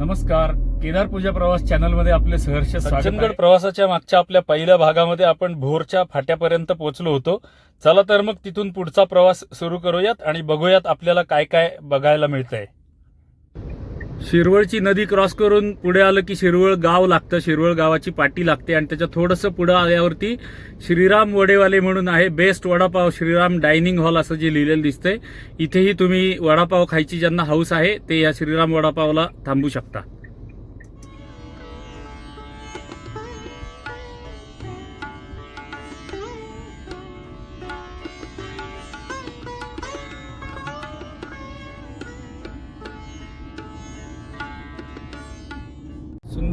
नमस्कार. केदार पूजा प्रवास चॅनलमध्ये आपले सहर्ष सज्जनगड प्रवासाच्या मागच्या आपल्या पहिल्या भागामध्ये आपण भोरच्या फाट्यापर्यंत पोहोचलो होतो. चला तर मग तिथून पुढचा प्रवास सुरू करूयात आणि बघूयात आपल्याला काय काय बघायला मिळतंय. शिरवळची नदी क्रॉस करून पुढे आलं की शिरवळ गाव लागतं शिरवळ गावाची पाटी लागते आणि त्याच्या थोडंसं पुढं आल्यावरती श्रीराम वडेवाले म्हणून आहे best vada pav Shriram dining hall असं जे लिहिलेलं दिसतंय. इथेही तुम्ही वडापाव खायची ज्यांना हाऊस आहे ते या श्रीराम वडापावला थांबू शकता.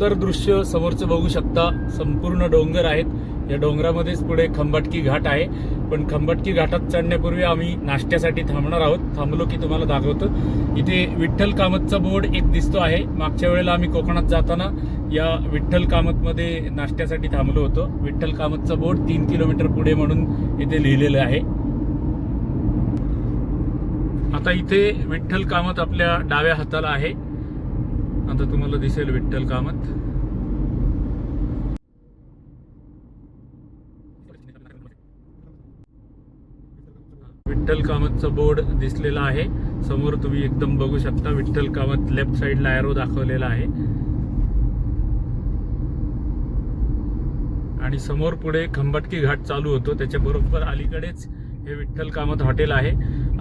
सुंदर दृश्य समोरचं बघू शकता. संपूर्ण डोंगर आहेत. या डोंगरामध्येच पुढे खंबाटकी घाट आहे. पण खंबाटकी घाटात चढण्यापूर्वी आम्ही नाश्त्यासाठी थांबणार आहोत. थांबलो की तुम्हाला दाखवतो. इथे विठ्ठल कामतचा बोर्ड एक दिसतो आहे. मागच्या वेळेला आम्ही कोकणात जाताना या विठ्ठल कामतमध्ये नाश्त्यासाठी थांबलो होतो. विठ्ठल कामतचा बोर्ड तीन किलोमीटर पुढे म्हणून इथे लिहिलेलं आहे. आता इथे विठ्ठल कामत आपल्या डाव्या हाताला आहे. आता तुम्हाला दिसेल विठ्ठल कामत. विठ्ठल कामतचा बोर्ड दिसलेला आहे. समोर तुम्ही एकदम बघू शकता विठ्ठल कामत लेफ्ट साइडला एरो दाखवलेला आहे. आणि समोर पुढे खंबाटकी घाट चालू होतो. त्याच्या बरोबर अलीकडेच हे विठ्ठल कामत हॉटेल आहे.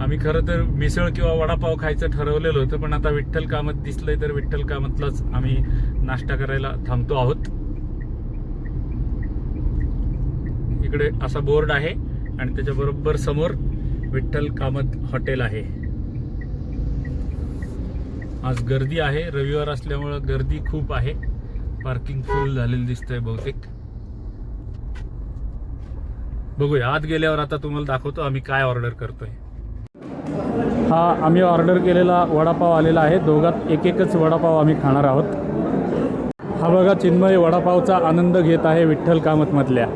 आम्ही खरं तर मिसळ किंवा वडापाव खायचं ठरवलेलं होतं पण आता विठ्ठल कामत दिसलंय तर विठ्ठल कामतलाच आम्ही नाश्ता करायला थांबतो आहोत. इकडे असा बोर्ड आहे आणि त्याच्या बरोबर समोर विठ्ठल कामत हॉटेल आहे. आज गर्दी आहे रविवार असल्यामुळं गर्दी खूप आहे. पार्किंग फुल झालेलं दिसतंय बहुतेक. बघूया. आत गेल्यावर आता तुम्हाला दाखवतो आम्ही काय ऑर्डर करतोय. हा आम्ही ऑर्डर केलेला वडापाव आलेला आहे. दोघात एक एकच वडापाव आम्ही खाणार आहोत. हा बघा चिन्मय वडापावचा आनंद घेत आहे विठ्ठल कामतमधल्या.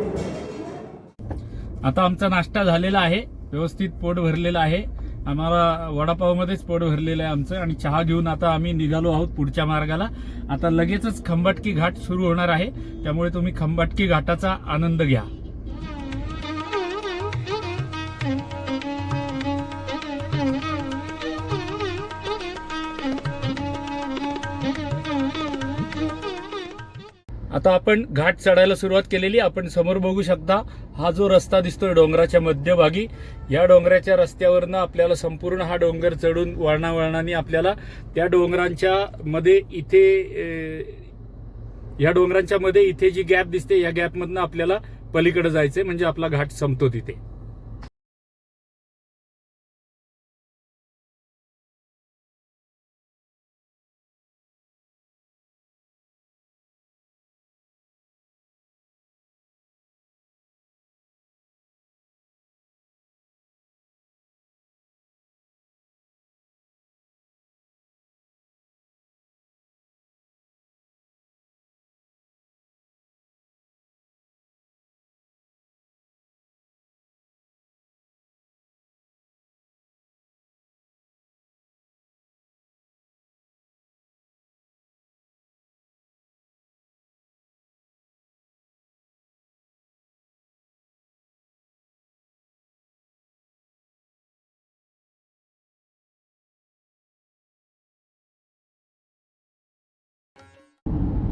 आता आमचा नाश्ता झालेला आहे. व्यवस्थित पोट भरलेलं आहे. आम्हाला वडापावमध्येच पोट भरलेलं आहे आमचं आणि चहा घेऊन आता आम्ही निघालो आहोत पुढच्या मार्गाला. आता लगेचच खंबाटकी घाट सुरू होणार आहे. त्यामुळे तुम्ही खंबाटकी घाटाचा आनंद घ्या. आता आपण घाट चढायला सुरुवात केलेली. आपण समोर बघू शकता हा जो रस्ता दिसतोय डोंगराच्या मध्यभागी या डोंगराच्या रस्त्यावरनं आपल्याला संपूर्ण हा डोंगर चढून वळणावळणाने आपल्याला त्या डोंगरांच्या मध्ये इथे या डोंगरांच्या मध्ये इथे जी गॅप दिसते या गॅपमधनं आपल्याला पलीकडे जायचंय. म्हणजे आपला घाट संपतो तिथे.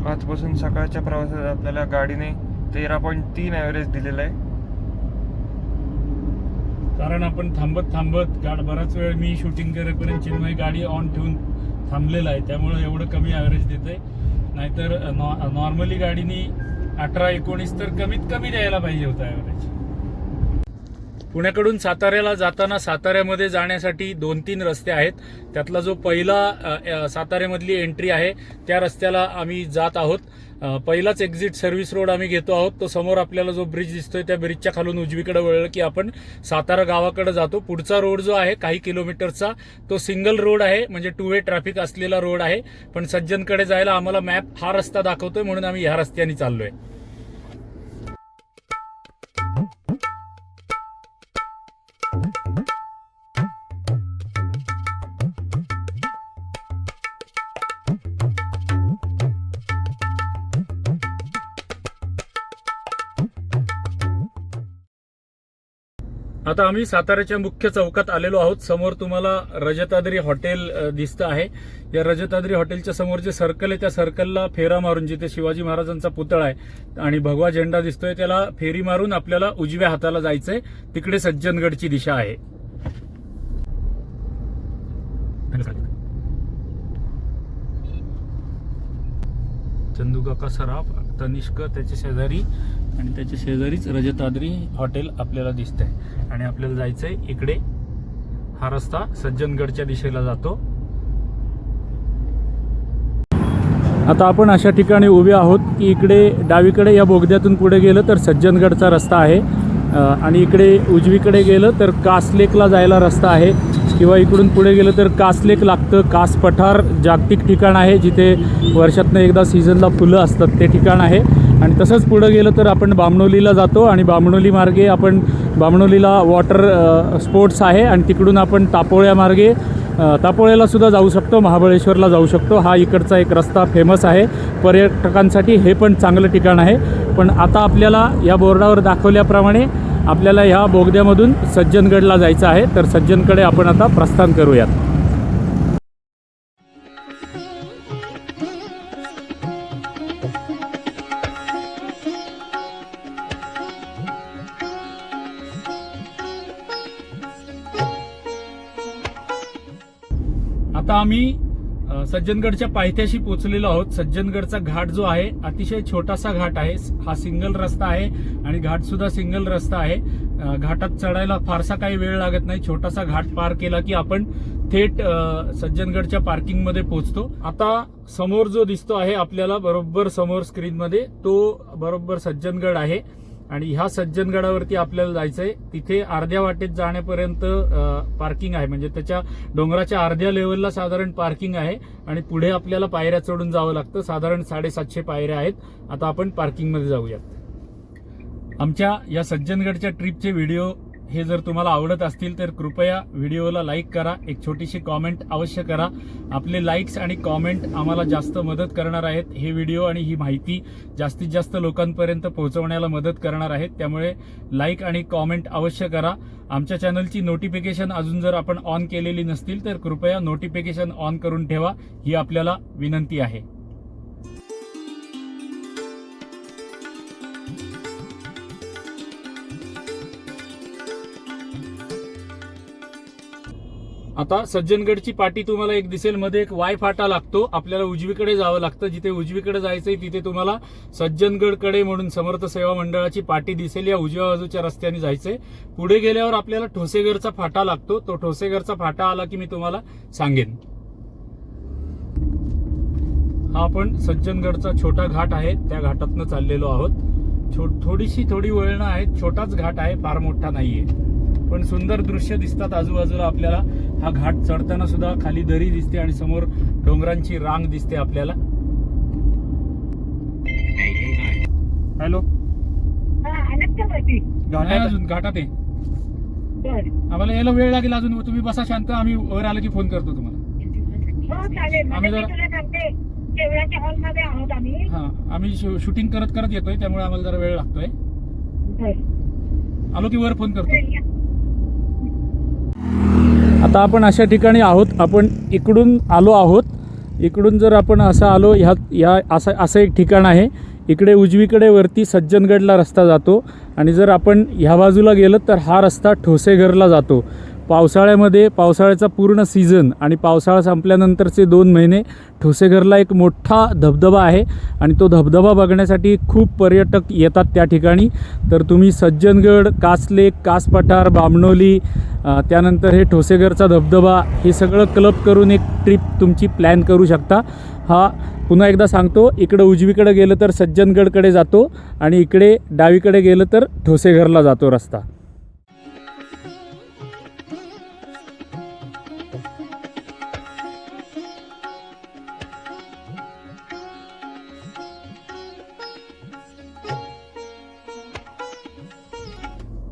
आजपासून सकाळच्या प्रवासात आपल्याला गाडीने तेरा पॉईंट तीन ॲव्हरेज दिलेलं आहे. कारण आपण थांबत थांबत गाड बराच वेळ मी शूटिंग करेपर्यंत चिन्मय गाडी ऑन ठेवून थांबलेला आहे. त्यामुळे एवढं कमी ॲव्हरेज आहे नाहीतर नॉर्मली गाडीनी अठरा एकोणीस तर कमीत कमी द्यायला पाहिजे होतं ॲव्हरेज पुण्याकडून साताऱ्याला जाताना साताऱ्यामध्ये जाण्यासाठी दोन तीन रस्ते आहेत. त्यातला जो पहिला साताऱ्यामधली एंट्री आहे त्या रस्त्याला आम्ही जात आहोत. पहिलाच एक्झिट सर्व्हिस रोड आम्ही घेतो आहोत. तो समोर आपल्याला जो ब्रिज दिसतोय त्या ब्रिजच्या खालून उजवीकडे वळलं की आपण सातारा गावाकडे जातो. पुढचा रोड जो आहे काही किलोमीटरचा तो सिंगल रोड आहे. म्हणजे टू वे ट्रॅफिक असलेला रोड आहे. पण सज्जनकडे जायला आम्हाला मॅप हा रस्ता दाखवतोय म्हणून आम्ही ह्या रस्त्याने चाललोय. आता आम्ही साताऱ्याच्या मुख्य चौकात आलेलो आहोत. समोर तुम्हाला रजताद्री हॉटेल दिसतं आहे. या रजताद्री हॉटेलच्या समोर जे सर्कल आहे त्या सर्कलला फेरा मारून जिथे शिवाजी महाराजांचा पुतळा आहे आणि भगवा झेंडा दिसतोय त्याला फेरी मारून आपल्याला उजव्या हाताला जायचंय. तिकडे सज्जनगडची दिशा आहे. चंदूकाका सराफ. तनिष्क त्याच्या शेजारी आणि त्याच्या शेजारीच रजताद्री हॉटेल आपल्याला दिसतंय. आणि आपल्याला जायचंय इकडे. हा रस्ता सज्जनगडच्या दिशेला जातो. आता आपण अशा ठिकाणी उभे आहोत की इकडे डावीकडे या बोगद्यातून पुढे गेलं तर सज्जनगडचा रस्ता आहे. आणि इकडे उजवीकडे गेलं तर कासलेकला जायला रस्ता आहे. किंवा इकडून पुढे गेलं तर कासलेक लागतं कास पठार जागतिक ठिकाण आहे जिथे वर्षातनं एकदा सीझनला फुलं असतात ते ठिकाण आहे. आणि तसंच पुढं गेलं तर आपण बामणोलीला जातो आणि बामणोली मार्गे आपण बामणोलीला वॉटर स्पोर्ट्स आहे आणि तिकडून आपण तापोळ्या मार्गे तापोळ्याला सुद्धा जाऊ शकतो महाबळेश्वरला जाऊ शकतो. हा इकडचा एक रस्ता फेमस आहे. पर्यटकांसाठी हे पण चांगलं ठिकाण आहे. पण आता आपल्याला या बोर्डावर दाखवल्याप्रमाणे आपल्याला ह्या बोगद्यामधून सज्जनगडला जायचं आहे. तर सज्जनकडे आपण आता प्रस्थान करूयात. आता आम्ही सज्जनगडच्या पायथ्याशी पोचलेलो आहोत. सज्जनगडचा घाट जो आहे अतिशय छोटासा घाट आहे. हा सिंगल रस्ता आहे आणि घाट सुद्धा सिंगल रस्ता आहे. घाटात चढायला फारसा काही वेळ लागत नाही. छोटासा घाट पार केला की आपण थेट सज्जनगडच्या पार्किंगमध्ये पोहोचतो आता समोर जो दिसतो आहे आपल्याला बरोबर समोर स्क्रीनमध्ये तो बरोबर सज्जनगड आहे. आणि ह्या सज्जनगडावरती आपल्याला जायचं आहे तिथे अर्ध्या वाटेत जाण्यापर्यंत पार्किंग आहे. म्हणजे त्याच्या डोंगराच्या अर्ध्या लेवलला साधारण पार्किंग आहे. आणि पुढे आपल्याला पायऱ्या चढून जावं लागतं. साधारण साडेसातशे पायऱ्या आहेत. आता आपण पार्किंगमध्ये जाऊयात. आमच्या या सज्जनगडच्या ट्रिपचे व्हिडिओ हे जर तुम्हाला आवडत असतील तर कृपया व्हिडिओला लाईक करा एक छोटीशी कॉमेंट अवश्य करा. आपले लाईक्स आणि कॉमेंट आम्हाला जास्त मदत करणार आहेत. हे व्हिडिओ आणि ही माहिती जास्तीत जास्त लोकांपर्यंत पोहोचवण्याला मदत करणार आहेत. त्यामुळे लाईक आणि कॉमेंट अवश्य करा. आमच्या चॅनलची नोटिफिकेशन अजून जर आपण ऑन केलेली नसतील तर कृपया नोटिफिकेशन ऑन करून ठेवा. ही आपल्याला विनंती आहे. आता सज्जनगडची पाटी तुम्हाला एक दिसेल मध्ये एक वाय फाटा लागतो. आपल्याला उजवीकडे जावं लागतं. जिथे उजवीकडे जायचंय तिथे तुम्हाला सज्जनगडकडे म्हणून समर्थ सेवा मंडळाची पाटी दिसेल. या उजव्या बाजूच्या रस्त्याने जायचंय. पुढे गेल्यावर आपल्याला ठोसेघरचा फाटा लागतो. तो ठोसेघरचा फाटा आला की मी तुम्हाला सांगेन. हा आपण सज्जनगडचा छोटा घाट आहे. त्या घाटातनं चाललेलो आहोत. छो थोडीशी थोडी वळणं आहेत. छोटाच घाट आहे. फार मोठा नाहीये. पण सुंदर दृश्य दिसतात. आजूबाजूला आपल्याला हा घाट चढताना सुद्धा खाली दरी दिसते आणि समोर डोंगरांची रांग दिसते आपल्याला. हॅलो? हा अजून घाटात आहे. आम्हाला यायला वेळ लागेल अजून. तुम्ही बसा शांत. आम्ही वर आलं की फोन करतो तुम्हाला. हो आम्ही म्हणजे जरा- आम्ही. हा शूटिंग करत करत येतोय त्यामुळे आम्हाला जरा वेळ लागतोय. आलो की वर फोन करतो. आता आपण अशा ठिकाणी आहोत. आपण इकडून आलो आहोत. इकडून जर आपण असं आलो ह्या ह्या असं असं एक ठिकाण आहे. इकडे उजवीकडे वरती सज्जनगडला रस्ता जातो. आणि जर आपण ह्या बाजूला गेलं तर हा रस्ता ठोसेघरला जातो. पावसाळ्यामध्ये पावसाळ्याचा पूर्ण सीझन आणि पावसाळा संपल्यानंतरचे दोन महिने ठोसेघरला एक मोठा धबधबा आहे आणि तो धबधबा बघण्यासाठी खूप पर्यटक येतात त्या ठिकाणी. तर तुम्ही सज्जनगड कासलेक कासपठार बामणोली त्यानंतर हे ठोसेघरचा धबधबा हे सगळं क्लब करून एक ट्रिप तुमची प्लॅन करू शकता. हा पुन्हा एकदा सांगतो इकडं उजवीकडे गेलं तर सज्जनगडकडे जातो आणि इकडे डावीकडे गेलं तर ठोसेघरला जातो रस्ता.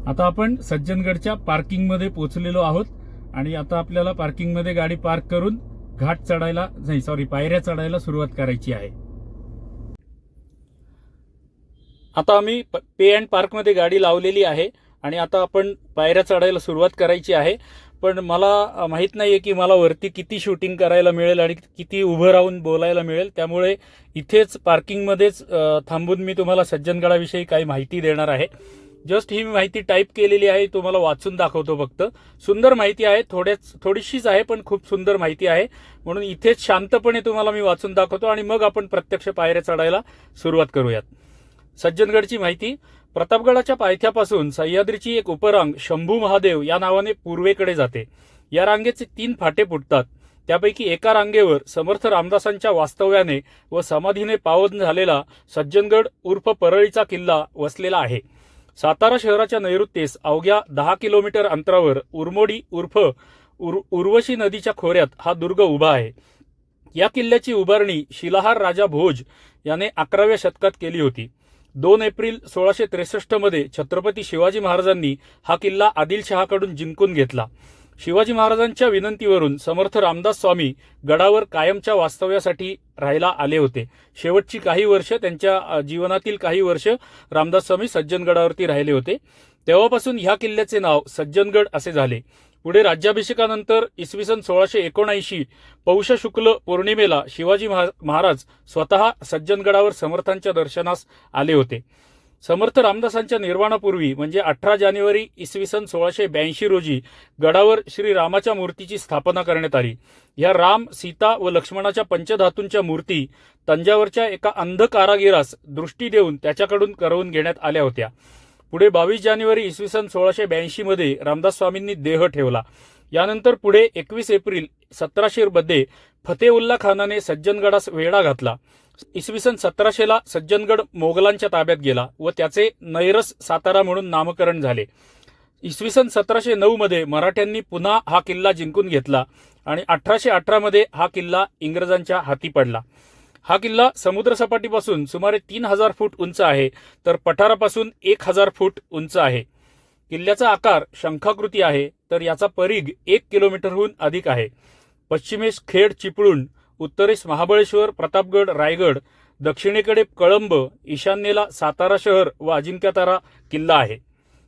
आता आपण सज्जनगडच्या पार्किंगमध्ये पोहोचलेलो आहोत आणि आता आपल्याला पार्किंगमध्ये गाडी पार्क करून घाट चढायला नाही सॉरी पायऱ्या चढायला सुरुवात करायची आहे. आता आम्ही प- पे अँड पार्कमध्ये गाडी लावलेली आहे आणि आता आपण पायऱ्या चढायला सुरुवात करायची आहे. पण मला माहीत नाही आहे की मला वरती किती शूटिंग करायला मिळेल आणि किती उभं राहून बोलायला मिळेल. त्यामुळे इथेच पार्किंगमध्येच थांबून मी तुम्हाला सज्जनगडाविषयी काही माहिती देणार आहे. जस्ट ही माहिती टाईप केलेली आहे तुम्हाला वाचून दाखवतो फक्त. सुंदर माहिती आहे थोड्याच थोडीशीच आहे पण खूप सुंदर माहिती आहे. म्हणून इथेच शांतपणे तुम्हाला मी वाचून दाखवतो आणि मग आपण प्रत्यक्ष पायऱ्या चढायला सुरुवात करूयात. सज्जनगडची माहिती. प्रतापगडाच्या पायथ्यापासून सह्याद्रीची एक उपरांग शंभू महादेव या नावाने पूर्वेकडे जाते. या रांगेचे तीन फाटे फुटतात. त्यापैकी एका रांगेवर समर्थ रामदासांच्या वास्तव्याने व समाधीने पावन झालेला सज्जनगड उर्फ परळीचा किल्ला वसलेला आहे. सातारा शहराच्या नैऋत्येस अवघ्या दहा किलोमीटर अंतरावर उरमोडी उर्फ उर उर्वशी नदीच्या खोऱ्यात हा दुर्ग उभा आहे. या किल्ल्याची उभारणी शिलाहार राजा भोज याने अकराव्या शतकात केली होती. दोन एप्रिल सोळाशे त्रेसष्टमध्ये छत्रपती शिवाजी महाराजांनी हा किल्ला आदिलशहाकडून जिंकून घेतला. शिवाजी महाराजांच्या विनंतीवरून समर्थ रामदास स्वामी गडावर कायमच्या वास्तव्यासाठी राहायला आले होते. शेवटची काही वर्ष त्यांच्या जीवनातील काही वर्ष रामदास स्वामी सज्जनगडावरती राहिले होते. तेव्हापासून ह्या किल्ल्याचे नाव सज्जनगड असे झाले. पुढे राज्याभिषेकानंतर इसवी सन सोळाशे एकोणऐंशी पौष शुक्ल पौर्णिमेला शिवाजी महाराज स्वतः सज्जनगडावर समर्थांच्या दर्शनास आले होते. समर्थ रामदासांच्या निर्वाणापूर्वी म्हणजे अठरा जानेवारी इसवी सन सोळाशे ब्याऐंशी रोजी गडावर श्री रामाच्या मूर्तीची स्थापना करण्यात आली. या राम सीता व लक्ष्मणाच्या पंचधातूंच्या मूर्ती तंजावरच्या एका अंध कारागिरास दृष्टी देऊन त्याच्याकडून करवून घेण्यात आल्या होत्या. पुढे बावीस जानेवारी इसवी सन सोळाशे ब्याऐंशी मध्ये रामदास स्वामींनी देह ठेवला. यानंतर पुढे एकवीस एप्रिल सतराशे मध्ये फतेउल्ला खानाने सज्जनगडास वेढा घातला. इसवी सन सतराशेला सज्जनगड मोगलांच्या ताब्यात गेला व त्याचे नैरस सातारा म्हणून नामकरण झाले. इसवी सन सतराशे नऊ मध्ये मराठ्यांनी पुन्हा हा किल्ला जिंकून घेतला आणि अठराशे अठरा मध्ये हा किल्ला इंग्रजांच्या हाती पडला. हा किल्ला समुद्रसपाटीपासून सुमारे तीन हजार फूट उंच आहे तर पठारापासून एक हजार फूट उंच आहे. किल्ल्याचा आकार शंखाकृती आहे तर याचा परीघ एक किलोमीटरहून अधिक आहे. पश्चिमेस खेड चिपळूण उत्तरेस महाबळेश्वर प्रतापगड रायगड दक्षिणेकडे कळंब ईशान्येला सातारा शहर व अजिंक्यतारा किल्ला आहे.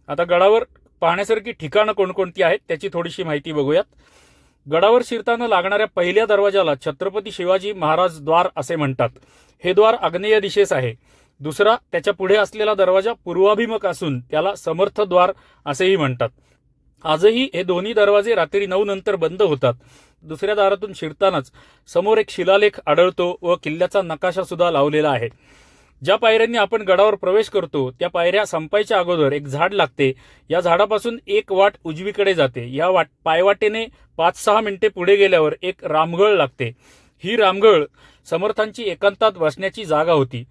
आता गडावर पाहण्यासारखी ठिकाणं कोणकोणती आहेत त्याची थोडीशी माहिती बघूयात. गडावर शिरताना लागणाऱ्या पहिल्या दरवाजाला छत्रपती शिवाजी महाराज द्वार असे म्हणतात. हे द्वार आग्नेय दिशेस आहे. दुसरा त्याच्या पुढे असलेला दरवाजा पूर्वाभिमुख असून त्याला समर्थ द्वार असेही म्हणतात. आजही हे दोन्ही दरवाजे रात्री नऊ नंतर बंद होतात. दुसऱ्या दारातून शिरतानाच समोर एक शिलालेख आढळतो व किल्ल्याचा नकाशा सुद्धा लावलेला आहे. ज्या पायऱ्यांनी आपण गडावर प्रवेश करतो त्या पायऱ्या संपायच्या अगोदर एक झाड लागते. या झाडापासून एक वाट उजवीकडे जाते. या वाट पायवाटेने पाच सहा मिनिटे पुढे गेल्यावर एक रामगळ लागते. ही रामगळ समर्थांची एकांतात बसण्याची जागा होती.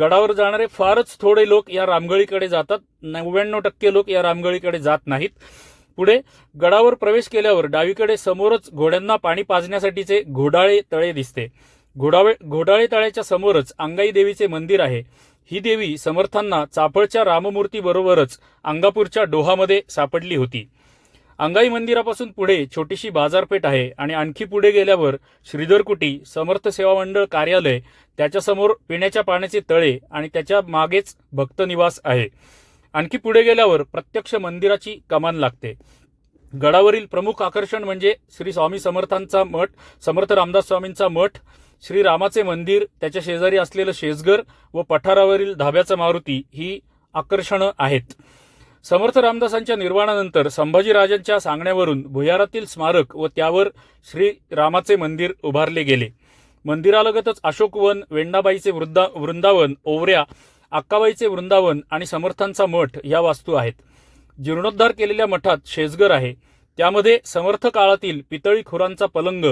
गडावर जाणारे फारच थोडे लोक या रामगळीकडे जातात. नव्याण्णव टक्के लोक या रामगळीकडे जात नाहीत. पुढे गडावर प्रवेश केल्यावर डावीकडे समोरच घोड्यांना पाणी पाजण्यासाठीचे घोडाळे तळे दिसते. घोडाळे घोडाळे तळ्याच्या समोरच अंगाई देवीचे मंदिर आहे. ही देवी समर्थांना चाफळच्या राममूर्तीबरोबरच अंगापूरच्या डोहामध्ये सापडली होती. अंगाई मंदिरापासून पुढे छोटीशी बाजारपेठ आहे आणि आणखी पुढे गेल्यावर श्रीधरकुटी समर्थ सेवा मंडळ कार्यालय त्याच्यासमोर पिण्याच्या पाण्याचे तळे आणि त्याच्या मागेच भक्तनिवास आहे. आणखी पुढे गेल्यावर प्रत्यक्ष मंदिराची कमान लागते. गडावरील प्रमुख आकर्षण म्हणजे श्री स्वामी समर्थांचा मठ समर्थ रामदास स्वामींचा मठ श्री रामाचे मंदिर त्याच्या शेजारी असलेलं शेजगर व पठारावरील धाब्याचा मारुती ही आकर्षणं आहेत. समर्थ रामदासांच्या निर्वाणानंतर संभाजीराजांच्या सांगण्यावरून भुयारातील स्मारक व त्यावर श्री रामाचे मंदिर उभारले गेले. मंदिरालगतच अशोकवन वेण्णाबाईचे वृद्धा वृंदावन ओवऱ्या अक्काबाईचे वृंदावन आणि समर्थांचा मठ या वास्तू आहेत. जीर्णोद्धार केलेल्या मठात शेजगर आहे. त्यामध्ये समर्थ काळातील पितळी खुरांचा पलंग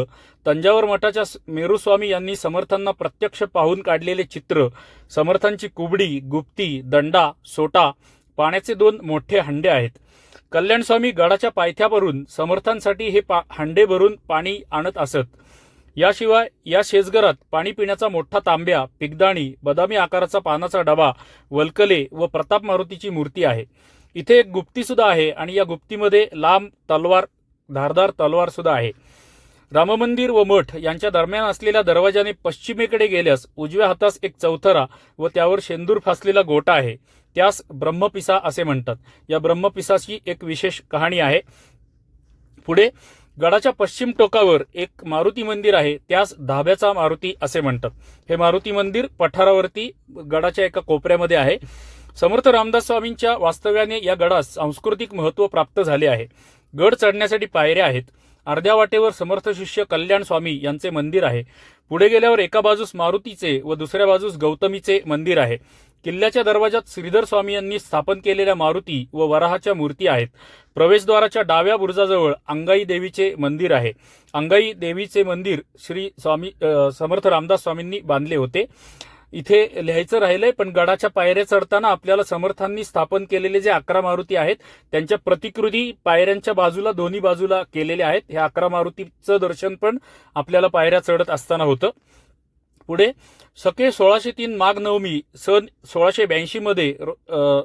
तंजावर मठाच्या मेरुस्वामी यांनी समर्थांना प्रत्यक्ष पाहून काढलेले चित्र समर्थांची कुबडी गुप्ती दंडा सोटा पाण्याचे दोन मोठे हंडे आहेत. कल्याणस्वामी गडाच्या पायथ्यावरून समर्थांसाठी हे पा हंडे भरून पाणी आणत असत. याशिवाय या शेजघरात पाणी पिण्याचा मोठा तांब्या पिगदाणी बदामी आकाराचा पानाचा डबा वल्कले व प्रताप मारुतीची मूर्ती आहे. इथे एक गुप्तीसुद्धा आहे आणि या गुप्तीमध्ये लांब तलवार धारदार तलवारसुद्धा आहे. राममंदिर व मठ यांच्या दरम्यान असलेल्या दरवाजाने पश्चिमेकडे गेल्यास उजव्या हातास एक चौथरा व त्यावर शेंदूर फासलेला गोटा आहे. त्यास ब्रह्मपिसा असे म्हणतात. या ब्रह्मपिसाची एक विशेष कहाणी आहे. पुढे गडाच्या पश्चिम टोकावर एक मारुती मंदिर आहे त्यास धाब्याचा मारुती असे म्हणतात. हे मारुती मंदिर पठारावरती गडाच्या एका कोपऱ्यामध्ये आहे. समर्थ रामदास स्वामींच्या वास्तव्याने या गडास सांस्कृतिक महत्त्व प्राप्त झाले आहे. गड चढण्यासाठी पायऱ्या आहेत. अर्ध्या वाटेवर समर्थ शिष्य कल्याण स्वामी यांचे मंदिर आहे. पुढे गेल्यावर एका बाजूस मारुतीचे व दुसऱ्या बाजूस गौतमीचे मंदिर आहे. किल्ल्याच्या दरवाजात श्रीधर स्वामी यांनी स्थापन केलेल्या मारुती व वराहाच्या मूर्ती आहेत. प्रवेशद्वाराच्या डाव्या बुरुजाजवळ अंगाई देवीचे मंदिर आहे. अंगाई देवीचे मंदिर श्री स्वामी समर्थ रामदास स्वामींनी बांधले होते. इथे लिहायचं राहिलंय पण गडाच्या पायऱ्या चढताना आपल्याला समर्थांनी स्थापन केलेले जे अकरा मारुती आहेत त्यांच्या प्रतिकृती पायऱ्यांच्या बाजूला दोन्ही बाजूला केलेल्या आहेत. ह्या अकरा मारुतीचं दर्शन पण आपल्याला पायऱ्या चढत असताना होतं. पुढे सके सोळाशे तीन माघ नवमी सन सोळाशे ब्याऐंशीमध्ये र-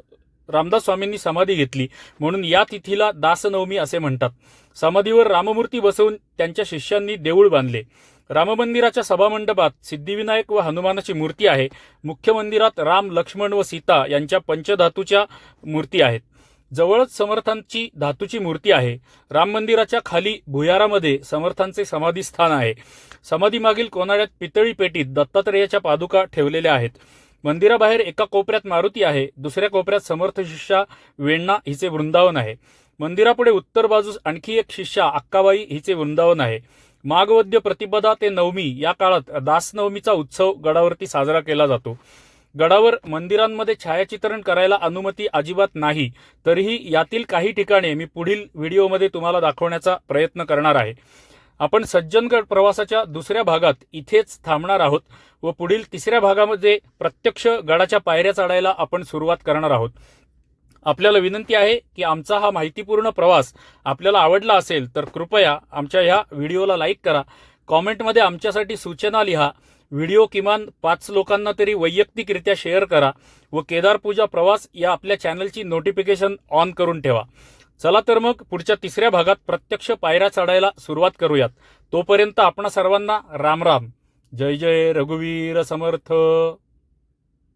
रामदास स्वामींनी समाधी घेतली. म्हणून या तिथीला दासनवमी असे म्हणतात. समाधीवर राममूर्ती बसवून त्यांच्या शिष्यांनी देऊळ बांधले. राममंदिराच्या सभामंडपात सिद्धिविनायक व हनुमानाची मूर्ती आहे. मुख्य मंदिरात राम लक्ष्मण व सीता यांच्या पंचधातूच्या मूर्ती आहेत. जवळच समर्थांची धातूची मूर्ती आहे. राम मंदिराच्या खाली भुयारामध्ये समर्थांचे समाधीस्थान आहे. समाधीमागील कोनाड्यात पितळी पेटीत दत्तात्रेयाच्या पादुका ठेवलेल्या आहेत. मंदिराबाहेर एका कोपऱ्यात मारुती आहे. दुसऱ्या कोपऱ्यात समर्थ शिष्या वेण्णा हिचे वृंदावन आहे. मंदिरापुढे उत्तर बाजूस आणखी एक शिष्या अक्काबाई हिचे वृंदावन आहे. माघवद्य प्रतिपदा ते नवमी या काळात दासनवमीचा उत्सव गडावरती साजरा केला जातो. गडावर मंदिरांमध्ये छायाचित्रण करायला अनुमती अजिबात नाही. तरीही यातील काही ठिकाणे मी पुढील व्हिडिओमध्ये तुम्हाला दाखवण्याचा प्रयत्न करणार आहे. आपण सज्जनगड प्रवासाच्या दुसऱ्या भागात इथेच थांबणार आहोत व पुढील तिसऱ्या भागामध्ये प्रत्यक्ष गडाच्या पायऱ्या चढायला आपण सुरुवात करणार आहोत. आपल्याला विनंती आहे की आमचा हा माहितीपूर्ण प्रवास आपल्याला आवडला असेल तर कृपया आमच्या ह्या व्हिडिओला लाईक करा. कॉमेंटमध्ये आमच्यासाठी सूचना लिहा. व्हिडिओ किमान पाच लोकांना तरी वैयक्तिकरित्या शेअर करा व केदार पूजा प्रवास या आपल्या चॅनलची नोटिफिकेशन ऑन करून ठेवा. चला तर मग पुढच्या तिसऱ्या भागात प्रत्यक्ष पायऱ्या चढायला सुरुवात करूयात. तोपर्यंत आपणा सर्वांना राम राम. जय जय रघुवीर समर्थ.